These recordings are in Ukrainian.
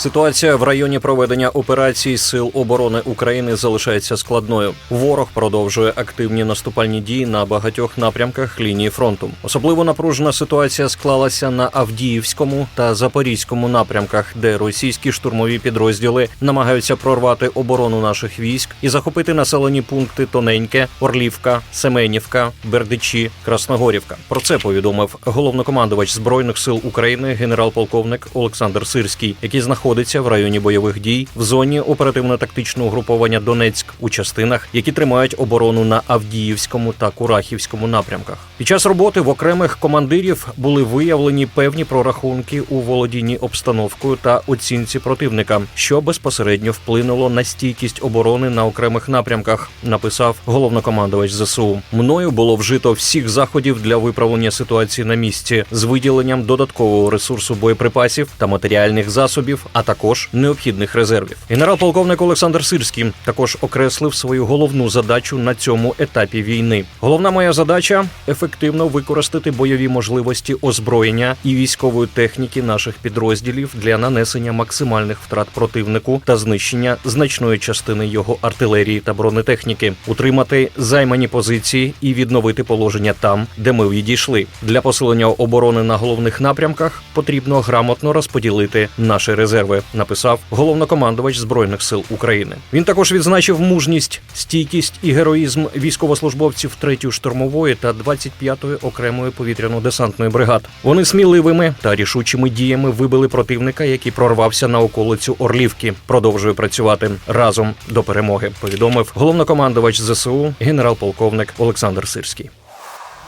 Ситуація в районі проведення операцій Сил оборони України залишається складною. Ворог продовжує активні наступальні дії на багатьох напрямках лінії фронту. Особливо напружена ситуація склалася на Авдіївському та Запорізькому напрямках, де російські штурмові підрозділи намагаються прорвати оборону наших військ і захопити населені пункти Тоненьке, Орлівка, Семенівка, Бердичі, Красногорівка. Про це повідомив головнокомандувач збройних сил України генерал-полковник Олександр Сирський, який знаходиться в районі бойових дій в зоні оперативно-тактичного угруповання Донецьк у частинах, які тримають оборону на Авдіївському та Курахівському напрямках. Під час роботи в окремих командирів були виявлені певні прорахунки у володінні обстановкою та оцінці противника, що безпосередньо вплинуло на стійкість оборони на окремих напрямках. Написав головнокомандувач ЗСУ. Мною було вжито всіх заходів для виправлення ситуації на місці з виділенням додаткового ресурсу боєприпасів та матеріальних засобів, а також необхідних резервів. Генерал-полковник Олександр Сирський також окреслив свою головну задачу на цьому етапі війни. Головна моя задача ефективно використати бойові можливості озброєння і військової техніки наших підрозділів для нанесення максимальних втрат противнику та знищення значної частини його артилерії та бронетехніки, утримати займані позиції і відновити положення там, де ми відійшли. Для посилення оборони на головних напрямках потрібно грамотно розподілити наші резерви. Написав головнокомандувач збройних сил України. Він також відзначив мужність, стійкість і героїзм військовослужбовців 3-ї штурмової та 25-ї окремої повітряно-десантної бригад. Вони сміливими та рішучими діями вибили противника, який прорвався на околицю Орлівки. Продовжує працювати разом до перемоги. Повідомив головнокомандувач ЗСУ генерал-полковник Олександр Сирський.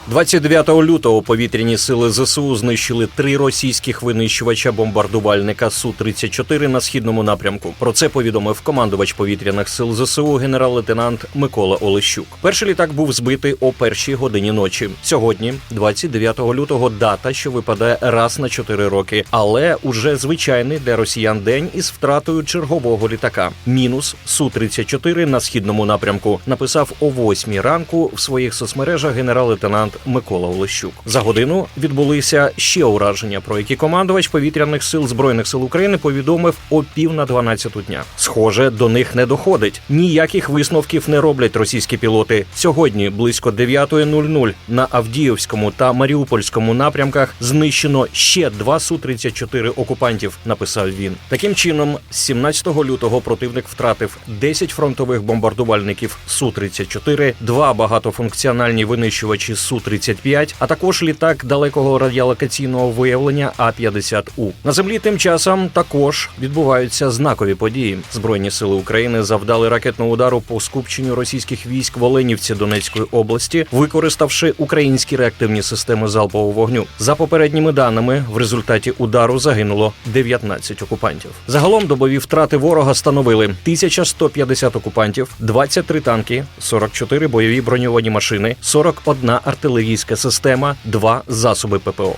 29 лютого повітряні сили ЗСУ знищили три російських винищувача бомбардувальника су 34 на східному напрямку. Про це повідомив командувач повітряних сил ЗСУ генерал-лейтенант Микола Олещук. Перший літак був збитий о першій годині ночі. Сьогодні, 29 лютого, дата, що випадає раз на 4 роки, але уже звичайний для росіян день із втратою чергового літака. Мінус су 34 на східному напрямку. Написав о 8 ранку в своїх соцмережах генерал-лейтенант Микола Олещук. За годину відбулися ще ураження, про які командувач повітряних сил збройних сил України повідомив о пів на 12 дня. Схоже, до них не доходить. Ніяких висновків не роблять російські пілоти. Сьогодні близько 9.00 на Авдіївському та Маріупольському напрямках знищено ще два су 34 окупантів. Написав він. Таким чином, з 17 лютого противник втратив 10 фронтових бомбардувальників су 34 два багатофункціональні винищувачі су 35 а також літак далекого радіолокаційного виявлення А 50 У на землі. Тим часом також відбуваються знакові події. Збройні сили України завдали ракетного удару по скупченню російських військ в Оленівці Донецької області, використавши українські реактивні системи залпового вогню. За попередніми даними, в результаті удару загинуло 19 окупантів. Загалом добові втрати ворога становили 1150 окупантів, 23 танки, 44 бойові броньовані машини, 41 артилерійська система, два засоби ППО.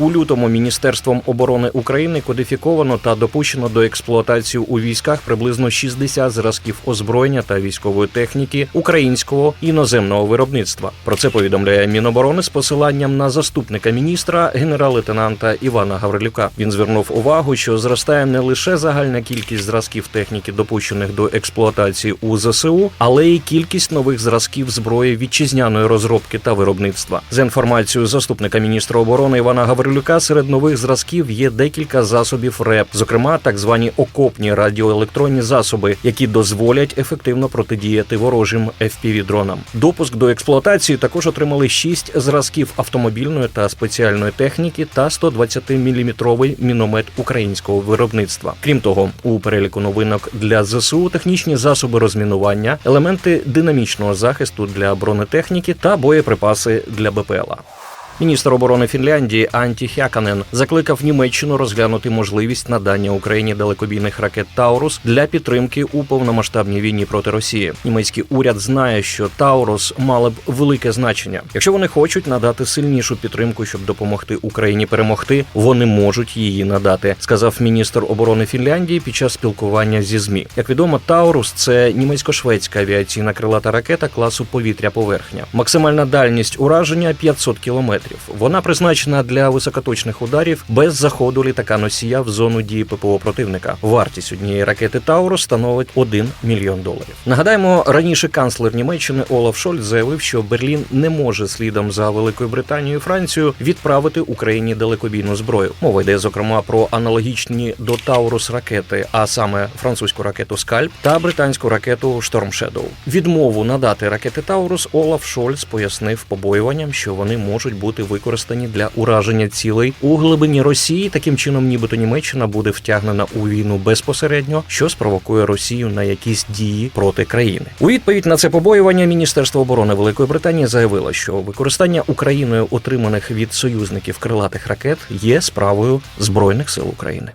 У лютому Міністерством оборони України кодифіковано та допущено до експлуатації у військах приблизно 60 зразків озброєння та військової техніки українського іноземного виробництва. Про це повідомляє Міноборони з посиланням на заступника міністра генерал-лейтенанта Івана Гаврилюка. Він звернув увагу, що зростає не лише загальна кількість зразків техніки, допущених до експлуатації у ЗСУ, але й кількість нових зразків зброї вітчизняної розробки та виробництва. За інформацією заступника міністра оборони Івана Гаврилюка, серед нових зразків є декілька засобів РЕП, зокрема так звані окопні радіоелектронні засоби, які дозволять ефективно протидіяти ворожим fpv дронам Допуск до експлуатації також отримали шість зразків автомобільної та спеціальної техніки та 120-мм міномет українського виробництва. Крім того, у переліку новинок для ЗСУ технічні засоби розмінування, елементи динамічного захисту для бронетехніки та боєприпаси для БПЛА. Міністр оборони Фінляндії Анті Хяканен закликав Німеччину розглянути можливість надання Україні далекобійних ракет Таурус для підтримки у повномасштабній війні проти Росії. Німецький уряд знає, що Таурус мали б велике значення. Якщо вони хочуть надати сильнішу підтримку, щоб допомогти Україні перемогти, вони можуть її надати, сказав міністр оборони Фінляндії під час спілкування зі змі. Як відомо, Таурус це німецько-шведська авіаційна крилата ракета класу повітря-поверхня. Максимальна дальність ураження 500 кілометрів. Вона призначена для високоточних ударів без заходу літака носія в зону дії ППО противника. Вартість однієї ракети Таурус становить 1 мільйон доларів. Нагадаємо, раніше канцлер Німеччини Олаф Шольц заявив, що Берлін не може слідом за Великою Британією і Францією відправити Україні далекобійну зброю. Мова йде зокрема про аналогічні до Таурус ракети, а саме французьку ракету Скальп та британську ракету Shadow. Відмову надати ракети Таурус Олаф Шольц пояснив побоюванням, що вони можуть бути використані для ураження цілей у глибині Росії. Таким чином, нібито Німеччина буде втягнена у війну безпосередньо, що спровокує Росію на якісь дії проти країни. У відповідь на це побоювання Міністерство оборони Великої Британії заявило, що використання Україною отриманих від союзників крилатих ракет є справою збройних сил України.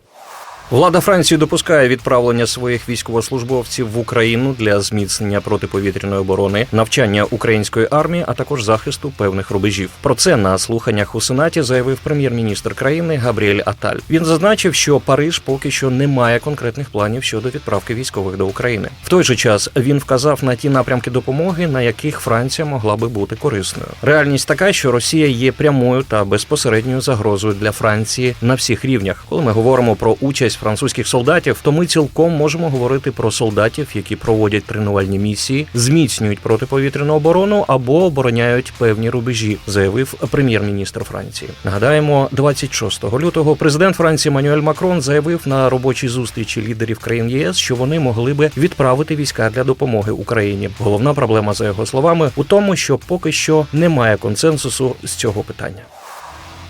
Влада Франції допускає відправлення своїх військовослужбовців в Україну для зміцнення протиповітряної оборони, навчання української армії, а також захисту певних рубежів. Про це на слуханнях у сенаті заявив прем'єр-міністр країни Габріель Аталь. Він зазначив, що Париж поки що не має конкретних планів щодо відправки військових до України. В той же час він вказав на ті напрямки допомоги, на яких Франція могла би бути корисною. Реальність така, що Росія є прямою та безпосередньою загрозою для Франції на всіх рівнях. Коли ми говоримо про участь французьких солдатів, то ми цілком можемо говорити про солдатів, які проводять тренувальні місії, зміцнюють протиповітряну оборону або обороняють певні рубежі, заявив прем'єр-міністр Франції. Нагадаємо, 26 лютого президент Франції Мануель Макрон заявив на робочій зустрічі лідерів країн ЄС, що вони могли би відправити війська для допомоги Україні. Головна проблема, за його словами, у тому, що поки що немає консенсусу з цього питання.